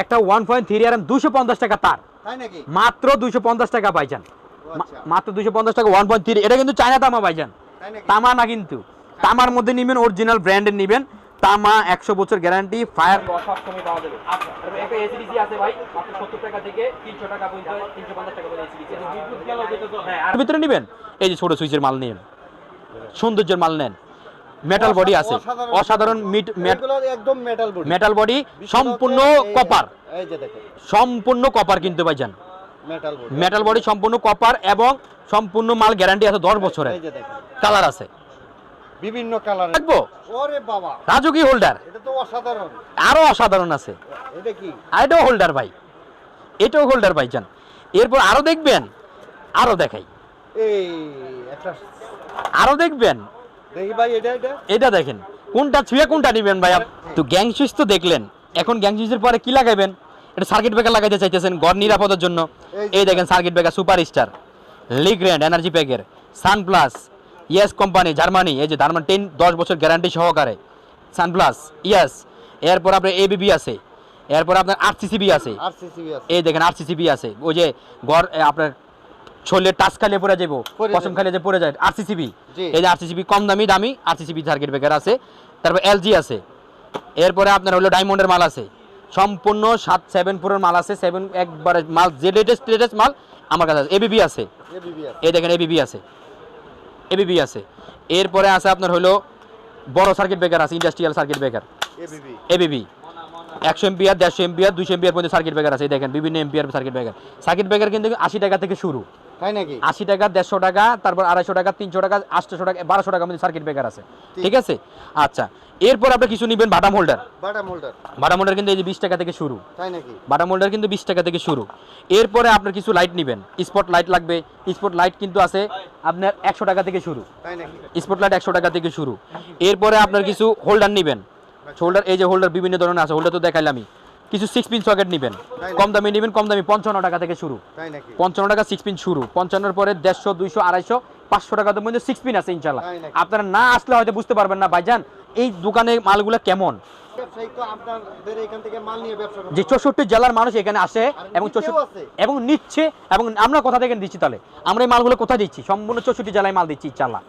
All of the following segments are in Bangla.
একটা ওয়ান পয়েন্ট থ্রি আর দুশো পঞ্চাশ টাকা তার। মাত্র দুশো পঞ্চাশ টাকা পাইছেন আচ্ছা। মাত্র দুশো পঞ্চাশ টাকা ওয়ান পয়েন্ট থ্রি এটা কিন্তু চায়না তামা পাইছেন তামা না কিন্তু। তামার মধ্যে নিবেন অরিজিনাল ব্র্যান্ডের নিবেন। তামা একশো বছর গ্যারান্টি ফায়ার আচ্ছা একটা এসিডিসি আছে ভাই মাত্র সত্তর টাকা থেকে তিনশো টাকা পর্যন্ত তিনশো পঞ্চাশ টাকা পর্যন্ত এসিডিসি হ্যাঁ আর ভিতরে নিবেন? এই যে ছোট সুইচের মাল নিন সৌন্দর্যের মাল নেন। মেটাল বডি আছে। অসাধারণ- মিট একদম মেটাল বডি মেটাল বডি সম্পূর্ণ কপার এই যে দেখেন। সম্পূর্ণ কপার কিনতে পাইছেন মেটাল বডি মেটাল বডি সম্পূর্ণ কপার এবং সম্পূর্ণ মাল গ্যারান্টি আছে দশ বছরের। কালার আছে। বিভিন্ন কালার দেখব ওরে বাবা। রাজুকি হোল্ডার এটা তো অসাধারণ। আরও অসাধারণ আছে। এটা কি? আর এটাও হোল্ডার ভাই। এটাও হোল্ডার ভাইজান এরপর আরও দেখবেন। আরও দেখাই। এই একটা আরও দেখবেন। এটা দেখেন কোনটা ছুঁয়ে কোনটা নিবেন ভাই তো গ্যাং সুইচ তো দেখলেন এখন গ্যাং সুইচের পরে কি লাগাবেন এটা সার্কিট ব্রেকার লাগাইতে চাইতেছেন গড় নিরাপদের জন্য। এই দেখেন circuit breaker super star Legrand energy প্যাকের Sunplus yes company Germany এই যে জার্মান টেন দশ বছর গ্যারান্টি সহকারে। সানপ্লাস ইয়েস এরপর আপনার এবিবি আছে এরপর আপনার আরসিসিবি আছে। আছে। এই দেখেন আরসিসিবি আছে ওই যে গড় আপনার শরীরের টাচ খালিয়ে পড়ে যাব পশম। খালিয়ে যে পড়ে যায় আরসিসিবি। এই যে আরসিসিবি কম দামি দামি আরসিসিবি সার্কিট ব্রেকার আছে। তারপর এলজি আছে। এরপরে আপনার হলো ডায়মন্ডের মাল আছে। সম্পূর্ণ সাত সেভেন ফোরের মাল আছে। সেভেন একবারে মাল যে লেটেস্ট লেটেস্ট মাল আমার কাছে আছে। এবিবি আছে। এই দেখেন এবিবি আছে। এবিবি আছে। এরপরে আছে আপনার হলো বড় সার্কিট ব্রেকার আছে ইন্ডাস্ট্রিয়াল সার্কিট ব্রেকার এবিবি একশো এমপিআর দেড়শো এমপিআর দুশো এমপিআর পর্যন্ত সার্কিট ব্রেকার আছে। দেখেন বিভিন্ন MPR circuit breaker circuit breaker কিন্তু আশি টাকা থেকে শুরু। আশি টাকা দেড়শো টাকা তারপর আড়াইশো টাকা তিনশো টাকা আটশো টাকা বারোশো টাকার মধ্যে সার্কিট ব্রেকার আছে। ঠিক। আছে? আচ্ছা এরপর আপনি কিছু নেবেন বাটাম হোল্ডার বাটাম হোল্ডার বাটাম হোল্ডার কিন্তু এই যে বিশ টাকা থেকে শুরু। তাই নাকি? বাটাম হোল্ডার কিন্তু বিশ টাকা থেকে শুরু। এরপরে আপনার কিছু লাইট নেবেন। স্পট লাইট লাগবে। স্পট লাইট কিন্তু আছে আপনার একশো টাকা থেকে শুরু। স্পট লাইট একশো টাকা থেকে শুরু। এরপরে আপনার কিছু হোল্ডার নেবেন। হোল্ডার এই যে হোল্ডার বিভিন্ন ধরনের আছে হোল্ডার তো দেখাইলামই। কিছু সিক্স পিন সকেট নেবেন। কম দামি নেবেন কম দামি পঞ্চান্ন টাকা থেকে শুরু। পঞ্চান্ন টাকা সিক্স পিন শুরু। পঞ্চান্নর পরে দেড়শো দুইশো আড়াইশো পাঁচশো টাকার মধ্যে সিক্স পিন আছে ইনশাল্লাহ। আপনারা না আসলে হয়তো বুঝতে পারবেন না ভাইজান এই দোকানে মালগুলো কেমন? যে চৌষট্টি জেলার মানুষ এখানে আসে এবং এবং নিচ্ছে এবং আমরা কোথা থেকে দিচ্ছি তাহলে? আমরা এই মালগুলো কোথায় দিচ্ছি? সম্পূর্ণ চৌষট্টি জেলায় মাল দিচ্ছি ইনশাল্লাহ।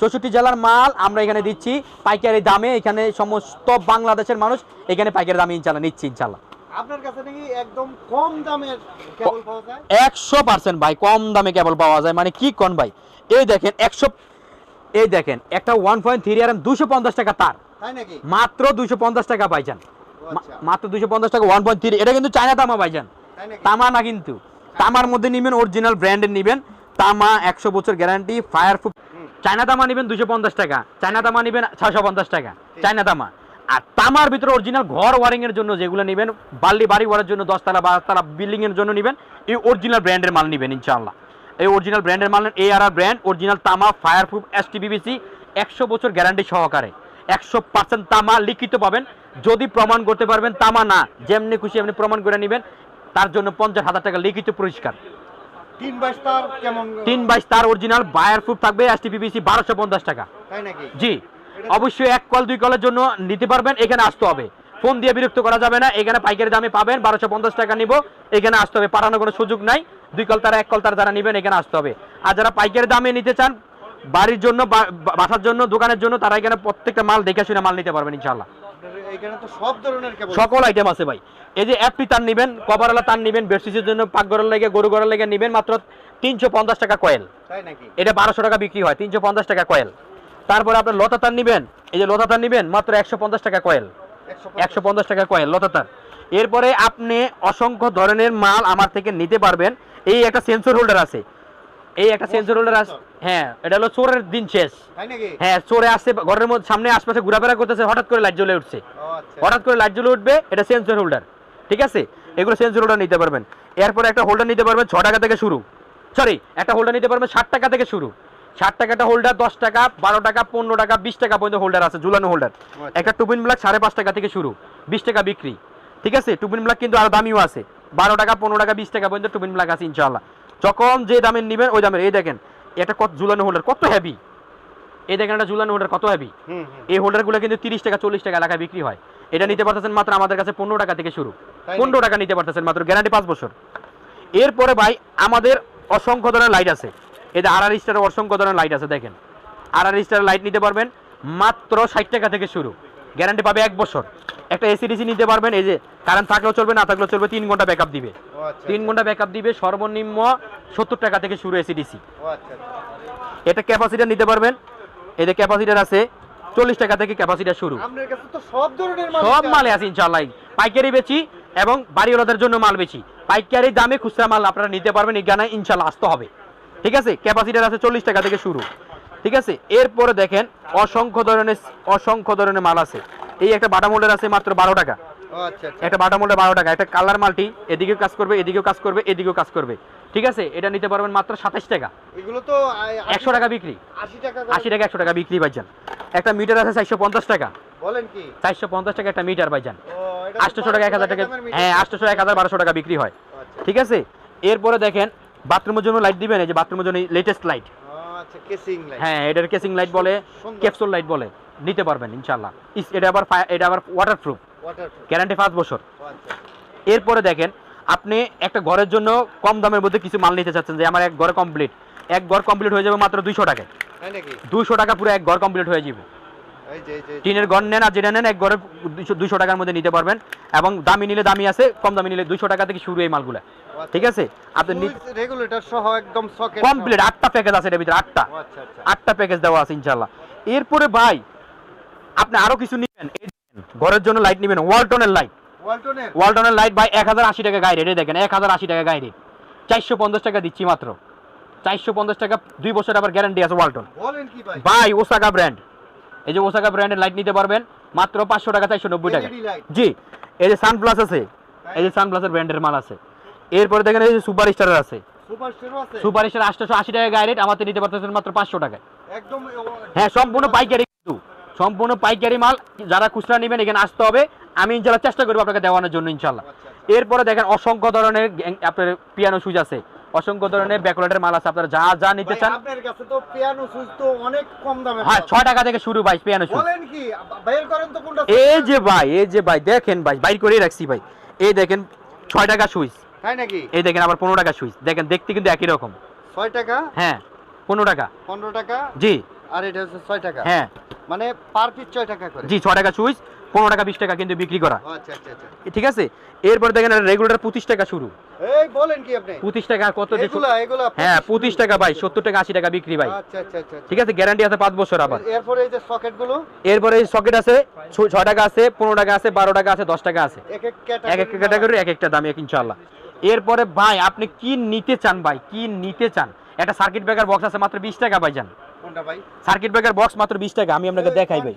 চৌষট্টি জেলার মাল আমরা এখানে দিচ্ছি পাইকারি দামে এখানে সমস্ত বাংলাদেশের মানুষ এখানে পাইকারি দামে ইনশাল্লাহ নিচ্ছি ইনশাল্লাহ। আপনার কাছে নাকি একদম কম দামের কেবল পাওয়া যায়? একশো পার্সেন্ট ভাই কম দামে কেবল পাওয়া যায়। মানে কি কোন ভাই? এই দেখেন একশো এই দেখেন একটা ওয়ান পয়েন্ট থ্রি আর দুশো পঞ্চাশ টাকা তার। তাই নাকি? মাত্র দুশো পঞ্চাশ টাকা পাইছেন আচ্ছা। মাত্র টাকা এটা কিন্তু চায়না তামা পাইছেন তামা না কিন্তু। তামার মধ্যে নিবেন অরিজিনাল ব্র্যান্ডের নিবেন। তামা একশো বছর গ্যারান্টি ফায়ার চায়না তামা নিবেন দুশো পঞ্চাশ টাকা। চায়না তামা নিবেন ছয়শো পঞ্চাশ টাকা। চায়না তামা। আর তামার ভিতরে অরিজিনাল ঘর ওয়ারিং এর জন্য যেগুলো নিবেন বাল্লি বাড়ি ওয়ারের জন্য দশতলা বারোতলা বিল্ডিং এর জন্য নিবেন এই অরিজিনাল ব্র্যান্ডের মাল নিবেন ইনশাআল্লাহ। এই অরিজিনাল ব্র্যান্ডের মাল A R R brand original তামা fire proof S T BBC একশো বছর গ্যারান্টি সহকারে। একশো পার্সেন্ট তামা লিখিত পাবেন যদি প্রমাণ করতে পারবেন তামা না যেমনি খুশি এমনি প্রমাণ করে নেবেন তার জন্য পঞ্চাশ হাজার টাকা লিখিত পুরস্কার। তিন বাইশ তার অরিজিনাল বায়ার প্রুফ থাকবে এস টি বিবিসি বারোশো পঞ্চাশ টাকা। জি। অবশ্যই এক কল দুই কলের জন্য নিতে পারবেন এখানে আসতে হবে। ফোন দিয়ে বিরক্ত করা যাবে না এখানে পাইকারি দামে পাবেন বারোশো পঞ্চাশ টাকা নিব এখানে আসতে হবে পাঠানোর কোনো সুযোগ নাই। দুই কল তারা এক কল তারা যারা নেবেন এখানে আসতে হবে। আর যারা পাইকারি দামে নিতে চান বাড়ির জন্য বাসার জন্য দোকানের জন্য তারা এখানে প্রত্যেকটা মাল দেখে শুনে মাল নিতে পারবেন ইনশাল্লাহ সকল আইটেম আছে ভাই। এই যে অ্যাপটি তার নেবেন কভারওয়ালা তার নেবেন বেডশিটের জন্য পাক পাকঘরের লেগে গরু ঘরের লেগে নেবেন মাত্র তিনশো পঞ্চাশ টাকা কয়েল। এটা বারোশো টাকা বিক্রি হয় তিনশো পঞ্চাশ টাকা কয়েল। তারপরে আপনার লতা তার নেবেন। এই যে লতা তার নেবেন মাত্র একশো পঞ্চাশ টাকা কয়েল। একশো পঞ্চাশ টাকা কয়েল লতা তার। এরপরে আপনি অসংখ্য ধরনের মাল আমার থেকে নিতে পারবেন। এই একটা সেন্সর হোল্ডার আছে। এই একটা সেন্সর হোল্ডার আছে। হ্যাঁ এটা হলো চোরের দিন শেষ। হ্যাঁ চোরে আসছে ঘরের মধ্যে সামনে আশপাশে ঘোরাফেরা করতেছে হঠাৎ করে লাইট জ্বলে উঠছে। আচ্ছা। হঠাৎ করে লাইট জ্বলে উঠবে এটা সেন্সর হোল্ডার ঠিক আছে? এগুলো সেন্সর হোল্ডার নিতে পারবেন। এরপরে একটা হোল্ডার নিতে পারবেন ছ টাকা থেকে শুরু। সরি একটা হোল্ডার নিতে পারবেন ষাট টাকা থেকে শুরু। ষাট টাকাটা হোল্ডার দশ টাকা বারো টাকা পনেরো টাকা বিশ টাকা পর্যন্ত হোল্ডার আছে ঝুলানো হোল্ডার আচ্ছা। একটা টুবিন ব্লাক সাড়ে পাঁচ টাকা থেকে শুরু বিশ টাকা বিক্রি। ঠিক আছে? টুবিন ব্লাক কিন্তু আরও দামিও আছে। বারো টাকা পনেরো টাকা বিশ টাকা পর্যন্ত টুবিন ব্লাক আছে ইনশাল্লাহ যখন যে দামের নেবেন ওই দামের। এই দেখেন এটা কত ঝুলানো হোল্ডার কত হেভি এই দেখেন একটা ঝুলানো হোল্ডার কত হ্যাভি এই হোল্ডারগুলো কিন্তু তিরিশ টাকা চল্লিশ টাকা এলাকায় বিক্রি হয়। এটা নিতে পারতেছেন মাত্র আমাদের কাছে পনেরো টাকা থেকে শুরু। পনেরো টাকা নিতে পারতেছেন মাত্র গ্যারান্টি পাঁচ বছর। এরপরে ভাই আমাদের অসংখ্য ধরনের লাইট আছে। এতে আর আর স্টারের অসংখ্য ধরনের লাইট আছে দেখেন। আর আর স্টারের লাইট নিতে পারবেন মাত্র ষাট টাকা থেকে শুরু। গ্যারান্টি পাবে এক বছর। একটা এসি ডিসি নিতে পারবেন এই যে কারেন্ট থাকলেও চলবে না থাকলেও চলবে তিন ঘণ্টা ব্যাকআপ দিবে। আচ্ছা তিন ঘণ্টা ব্যাকআপ দিবে সর্বনিম্ন সত্তর টাকা থেকে শুরু এসি ডিসি আচ্ছা আচ্ছা। এটা ক্যাপাসিটার নিতে পারবেন। এতে ক্যাপাসিটার আছে চল্লিশ টাকা থেকে ক্যাপাসিটার শুরু। সব। মালে আছে। ইনশাল্লাহ পাইকারি বেচি এবং বাড়িওয়ালাদের জন্য মাল বেচি। পাইকারি দামে খুচরা মাল আপনারা নিতে পারবেন এখানে ইনশাল্লাহ আসতে হবে। ঠিক আছে? ক্যাপাসিটার আছে চল্লিশ টাকা থেকে শুরু। ঠিক আছে? এরপরে দেখেন অসংখ্য ধরনের অসংখ্য ধরনের মাল আছে। এই একটা বাটা মোল্ডের আছে মাত্র বারো টাকা। আচ্ছা আচ্ছা। একটা বাটা মোল্ডের বারো টাকা। একটা কালার মালটি এদিকেও কাজ করবে এদিকেও কাজ করবে এদিকেও কাজ করবে। ঠিক আছে? এটা নিতে পারবেন মাত্র সাতাশ টাকা। এগুলো তো একশো টাকা বিক্রি। আশি টাকা আশি টাকা একশো টাকা বিক্রি পাইছেন একটা মিটার আছে চারশো পঞ্চাশ টাকা। বলেন কি? চারশো পঞ্চাশ টাকা একটা মিটার পাইছেন তো আটশোশো টাকা এক হাজার টাকা হ্যাঁ আটশোশো এক হাজার বারোশো টাকা বিক্রি হয়। আচ্ছা। ঠিক আছে? এরপরে দেখেন বাথরুমের জন্য লাইট দিবেন এই যে বাথরুমের জন্য লেটেস্ট লাইট আচ্ছা কেসিং লাইট হ্যাঁ এটার কেসিং লাইট বলে ক্যাপসুল লাইট বলে নিতে পারবেন ইনশাল্লাহ ইস, এটা আবার এটা আবার ওয়াটারপ্রুফ ওয়াটারপ্রুফ গ্যারান্টি পাঁচ বছর। আচ্ছা। এরপরে দেখেন আপনি একটা ঘরের জন্য কম দামের মধ্যে কিছু মাল নিতে চাচ্ছেন যে আমার এক ঘরে কমপ্লিট এক ঘর কমপ্লিট হয়ে যাবে মাত্র দুইশো টাকায়। দুইশো টাকা পুরো এক ঘর কমপ্লিট হয়ে যাবে। টিনের ঘর নেন আর যেটা নেন এক ঘরে দুইশো দুইশো টাকার মধ্যে নিতে পারবেন। এবং দামি নিলে দামি আছে কম দামি নিলে দুইশো টাকা থেকে শুরু এই মালগুলা। ঠিক আছে? আপনি রেগুলেটর সহ একদম সকেট কমপ্লিট আটটা প্যাকেজ আছে এটার ভিতরে আটটা। আচ্ছা আচ্ছা। আটটা প্যাকেজ দেওয়া আছে ইনশাল্লাহ এরপরে ভাই আপনি আরও কিছু নেবেন। ঘরের জন্য লাইট নেবেন ওয়ালটনের লাইট ওয়ালটনের ওয়ালটনের লাইট ভাই এক হাজার আশি টাকা গায়ে রেট দেখেন এক হাজার আশি টাকা গায়ে রেট। চারশো পঞ্চাশ টাকা দিচ্ছি মাত্র। চারশো পঞ্চাশ টাকা দুই বছর আবার গ্যারান্টি আছে ওয়ালটন ভাই? ওসাকা ব্র্যান্ড এই যে ওসাকা ব্র্যান্ডের লাইট নিতে পারবেন মাত্র পাঁচশো টাকা চারশো নব্বই টাকা। জি এই যে সানপ্লাস আছে এই যে সানপ্লাসের ব্র্যান্ডের মাল আছে। এরপরে দেখেন এই যে সুপার স্টারের আছে। সুপার স্টোরও আছে? সুপার স্টার আটশোশো আশি টাকা রেট আমাদের নিতে পারতেছেন মাত্র পাঁচশো টাকায়। একদম হ্যাঁ সম্পূর্ণ পাইকারি কিন্তু। সম্পূর্ণ পাইকারি মাল যারা খুচরা নেবেন এখানে আসতে হবে। আমি ইনশাল্লাহ চেষ্টা করব আপনাকে দেওয়ানোর জন্য ইনশাল্লাহ আচ্ছা আচ্ছা। এরপরে দেখেন অসংখ্য ধরনের আপনার পিয়ানো সুজ আছে। অসংখ্য ধরনের ব্যাকলাইটের মাল আছে আপনারা যা যা নিতে চান। আপনার কাছে তো পিয়ানো সুইচ তো অনেক কম দামে হ্যাঁ পাওয়া ছয় টাকা থেকে শুরু ভাই পিয়ানো। সুজ বলেন কি বের করেন তো কোনটা এই যে ভাই এই যে ভাই দেখেন ভাই বাইর করেই রাখছি ভাই। এই দেখেন ছয় টাকা সুইচ তাই নাকি? এই দেখেন আবার পনেরো টাকা সুইচ দেখেন দেখতে কিন্তু একই রকম। ছয় টাকা? হ্যাঁ পনেরো টাকা। পনেরো টাকা? জি। আর এটা হচ্ছে ছয় টাকা। হ্যাঁ। মানে পার পিস ছয় টাকা করে। জি ছয় টাকা সুইচ পনেরো টাকা বিশ টাকা কিন্তু বিক্রি করা। আচ্ছা আচ্ছা আচ্ছা। ঠিক আছে? এরপরে দেখেন রেগুলার পঁচিশ টাকা শুরু। পঁচিশ টাকা কত হ্যাঁ পঁচিশ টাকা ভাই সত্তর টাকা আশি টাকা বিক্রি ভাই। ঠিক আছে? গ্যারান্টি আছে পাঁচ বছর আবার। এরপরে এই সকেট আছে ছয় টাকা আছে পনেরো টাকা আছে বারো টাকা আছে দশ টাকা আছে। এক এক ক্যাটাগরি এক একটা দাম ইনশাল্লাহ এরপরে ভাই আপনি কি নিতে চান ভাই? কি নিতে চান? একটা সার্কিট ব্রেকার বক্স আছে মাত্র বিশ টাকা ভাই যান ভাই? সার্কিট ব্রেকার বক্স মাত্র বিশ টাকা আমি আপনাকে দেখাই ভাই?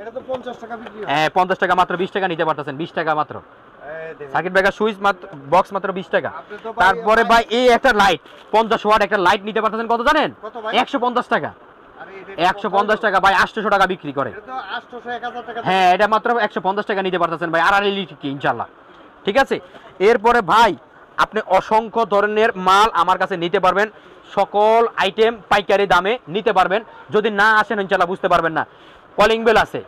এটা তো পঞ্চাশ টাকা বিক্রি হয়। হ্যাঁ পঞ্চাশ টাকা মাত্র বিশ টাকা নিতে পারতেছেন বিশ টাকা মাত্র। সার্কিট ব্রেকার সুইচ মাত্র বক্স মাত্র বিশ টাকা। তারপরে ভাই এই একটা লাইট পঞ্চাশ ওয়াট একটা লাইট নিতে পারতেছেন কত জানেন? কত ভাই? একশো পঞ্চাশ টাকা। ভাই আটশোশো টাকা বিক্রি করে। এটা তো 800 1000 টাকা। হ্যাঁ এটা মাত্র একশো পঞ্চাশ টাকা নিতে পারতেছেন ভাই আর আর কি ইনশাল্লাহ ঠিক আছে? এরপরে ভাই আপনি অসংখ্য ধরনের মাল আমার কাছে নিতে পারবেন। সকল আইটেম পাইকারি দামে নিতে পারবেন। যদি না আসেন ইনশাল্লাহ বুঝতে পারবেন না। কলিং বেল আছে,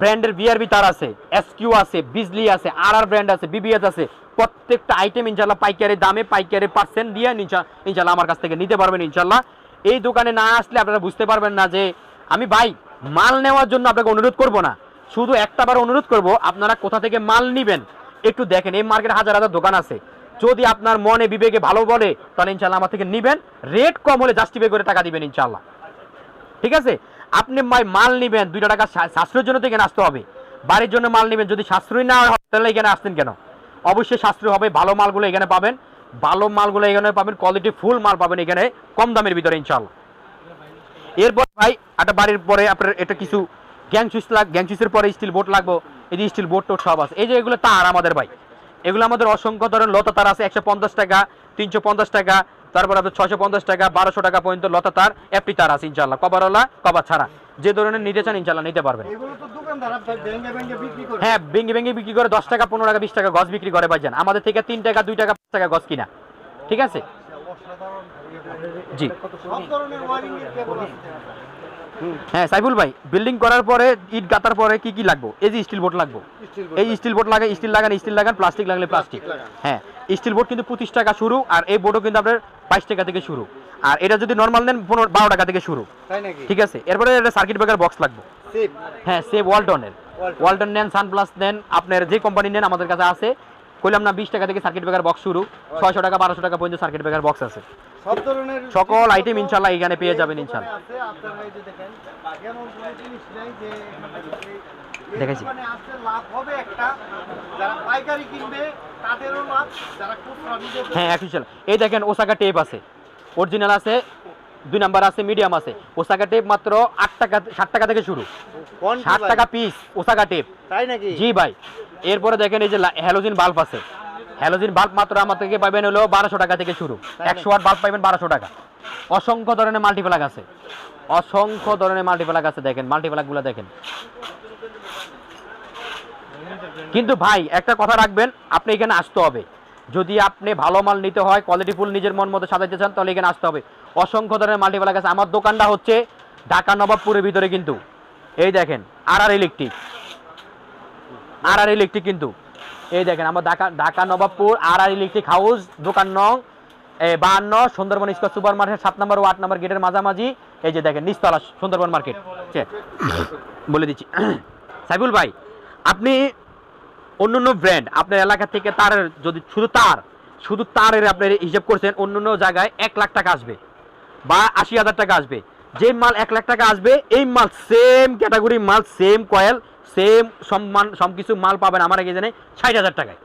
ব্র্যান্ডের বিআরবি তার আছে এসকিউ আছে বিজলি আছে আর আর ব্র্যান্ড আছে বিবিএস আছে, প্রত্যেকটা আইটেম ইনশাল্লাহ পাইকারি দামে, পাইকারি পার্সেন্ট দিয়ে ইনশাল্লাহ আমার কাছ থেকে নিতে পারবেন ইনশাল্লাহ এই দোকানে না আসলে আপনারা বুঝতে পারবেন না যে, আমি ভাই, মাল নেওয়ার জন্য আপনাকে অনুরোধ করব না। শুধু একটা বার অনুরোধ করব, আপনারা কোথা থেকে মাল নিবেন, একটু দেখেন, এই মার্কেটে হাজার হাজার দোকান আছে। যদি আপনার মনে বিবেকে ভালো বলে, তাহলে ইনশাল্লাহ আমার থেকে নিবেন। রেট কম হলে জাস্টিফাই করে টাকা দিবেন ইনশাল্লাহ ঠিক আছে? আপনি মাল নিবেন, দুইটা টাকা সাশ্রয়ের জন্য তো এখানে আসতে হবে। বাড়ির জন্য মাল নেবেন, যদি সাশ্রয় না হয়, তাহলে এখানে আসতেন কেন? অবশ্যই সাশ্রয় হবে, ভালো মালগুলো এখানে পাবেন। ভালো মালগুলো এখানে পাবেন কোয়ালিটি ফুল মাল পাবেন এখানে, কম দামের ভিতরে ইনশাল্লাহ এরপর ভাই, একটা বাড়ির পরে আপনার এটা কিছু গ্যাং সুইচ লাগ, গ্যাং সুইচের পরে স্টিল বোর্ড লাগবো, এই যে স্টিল বোর্ড টোট সব আছে। এই যে এগুলো তার আমাদের ভাই। এগুলো আমাদের অসংখ্য ধরনের লতা তার আছে, একশো পঞ্চাশ টাকা, তিনশো পঞ্চাশ টাকা তারপর আপনার ছয়শো পঞ্চাশ টাকা বারোশো টাকা পর্যন্ত লতা তার এফটি তার আছে ইনশাল্লাহ কভারওয়ালা কভার ছাড়া। যে ধরনের নিতে চান ইনশাল্লাহ নিতে পারবেন। হ্যাঁ ভেঙে ভেঙে বিক্রি করে দশ টাকা পনেরো টাকা বিশ টাকা গছ বিক্রি করে ভাইজান। আমাদের থেকে তিন টাকা দুই টাকা পাঁচ টাকা গছ কিনা। ঠিক আছে? জি। হ্যাঁ সাইফুল ভাই বিল্ডিং করার পরে ইট গাতার পরে কি কি লাগবে? এই যে স্টিল বোর্ড লাগবে। এই স্টিল বোর্ড লাগান স্টিল লাগান স্টিল লাগান প্লাস্টিক লাগলে প্লাস্টিক হ্যাঁ স্টিল বোর্ড কিন্তু পঁচিশ টাকা শুরু আর এই বোর্ডও কিন্তু আপনার বাইশ টাকা থেকে শুরু। আর এটা যদি নর্মাল নেন পনেরো বারো টাকা থেকে শুরু। ঠিক আছে? এরপরে একটা সার্কিট ব্রেকার বক্স লাগবে। হ্যাঁ সে ওয়ালটনের ওয়ালটন। ওয়ালটন নেন সানপ্লাস নেন আপনার যে কোম্পানি নেন আমাদের কাছে আছে। কইলাম না বিশ টাকা থেকে সার্কিট ব্রেকার বক্স শুরু। ছয়শো টাকা বারোশো টাকা পর্যন্ত সার্কিট ব্রেকার বক্স আছে। সকল আইটেম ইনশাল্লাহ এখানে পেয়ে যাবেন ইনশাল্লাহ। আছে আপনারা এই যে দেখেন এমন কোনো জিনিস নাই যে এই হ্যাঁ দেখেন ওসাকা টেপ আছে। অরিজিনাল আছে দুই নাম্বার আছে মিডিয়াম আছে। ওসাকা টেপ মাত্র আট টাকা ষাট টাকা থেকে শুরু। ষাট টাকা পিস ওসাকা টেপ তাই নাকি? জি ভাই। এরপরে দেখেন এই যে হ্যালোজিন বাল্ব আছে। হ্যালোজিন বাল্ব মাত্র আমার থেকে পাবেন হলো বারোশো টাকা থেকে শুরু। একশো ওয়াট বাল্ব পাবেন বারোশো টাকা। অসংখ্য ধরনের মাল্টিপ্লাগ আছে। অসংখ্য ধরনের মাল্টিপ্লাগ আছে দেখেন। মাল্টিপ্লাগগুলো দেখেন। কিন্তু ভাই, একটা কথা রাখবেন, আপনি এখানে আসতে হবে। যদি আপনি ভালো মাল নিতে হয় কোয়ালিটি ফুল নিজের মন মতো সাজাইতে চান, তাহলে এখানে আসতে হবে। অসংখ্য ধরনের মাল্টিপ্লাগ আছে। আমার দোকানটা হচ্ছে ঢাকা নবাবপুরের ভিতরে কিন্তু। এই দেখেন আর আর ইলেকট্রিক আর আর ইলেকট্রিক কিন্তু। এই দেখেন, আমার ঢাকা ঢাকা নবাবপুর আর আর ইলেকট্রিক হাউস দোকান নং বাহান্ন, সুন্দরবন স্কোয়ার সুপার মার্কেট সাত নম্বর ও আট নম্বর গেটের মাঝামাঝি। এই যে দেখেন, নিচতলা সুন্দরবন মার্কেট। বলে দিচ্ছি। সাইফুল ভাই আপনি অন্য অন্য ব্র্যান্ড আপনার এলাকা থেকে তারের যদি শুধু তার শুধু তারের আপনার হিসাব করছেন অন্য অন্য জায়গায় এক লাখ টাকা আসবে বা আশি হাজার টাকা আসবে। যে মাল এক লাখ টাকা আসবে এই মাল সেম ক্যাটাগরি মাল সেম কয়েল সেম সম্মান সব কিছু মাল পাবেন আমার আগে জানে ষাট হাজার টাকায়।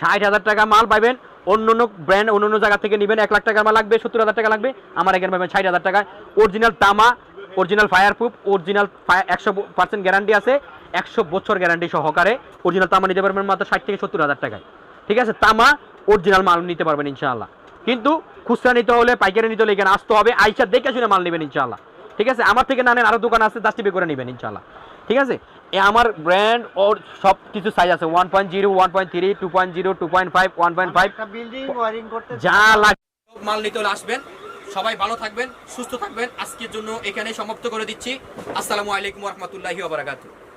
ষাট হাজার টাকা মাল পাবেন অন্য অন্য ব্র্যান্ড অন্য অন্য জায়গা থেকে নেবেন এক লাখ টাকার মাল লাগবে সত্তর হাজার টাকা লাগবে আমার এখানে পাবেন ষাট হাজার টাকায় অরিজিনাল তামা অরিজিনাল ফায়ার প্রুফ অরিজিনাল একশো পার্সেন্ট গ্যারান্টি আছে। একশো বছর গ্যারান্টি সহকারে অরিজিনাল তামা নিতে পারবেন মাত্র ষাট থেকে সত্তর হাজার টাকায়। ঠিক আছে? তামা অরিজিনাল মাল নিতে পারবেন ইনশাআল্লাহ। কিন্তু খুচরা নিতে হলে পাইকারি নিতে হলে এখানে আসতে হবে আইসা দেখে শুনে মাল নেবেন ইনশাআল্লাহ। ঠিক আছে? আমার থেকে না নেন আরও দোকান আছে দাস টিপে করে নেবেন ইনশাআল্লাহ। ঠিক আছে? এ আমার ব্র্যান্ড ওর সব কিছু সাইজ আছে one point zero one point three two point zero two point five one point five যা লাগে মাল নিতে হলে আসবেন সবাই ভালো থাকবেন সুস্থ থাকবেন। আজকের জন্য এখানে সমাপ্ত করে দিচ্ছি। আসসালামু আলাইকুম রহমতুল্লাহি ওয়া বারাকাতুহু।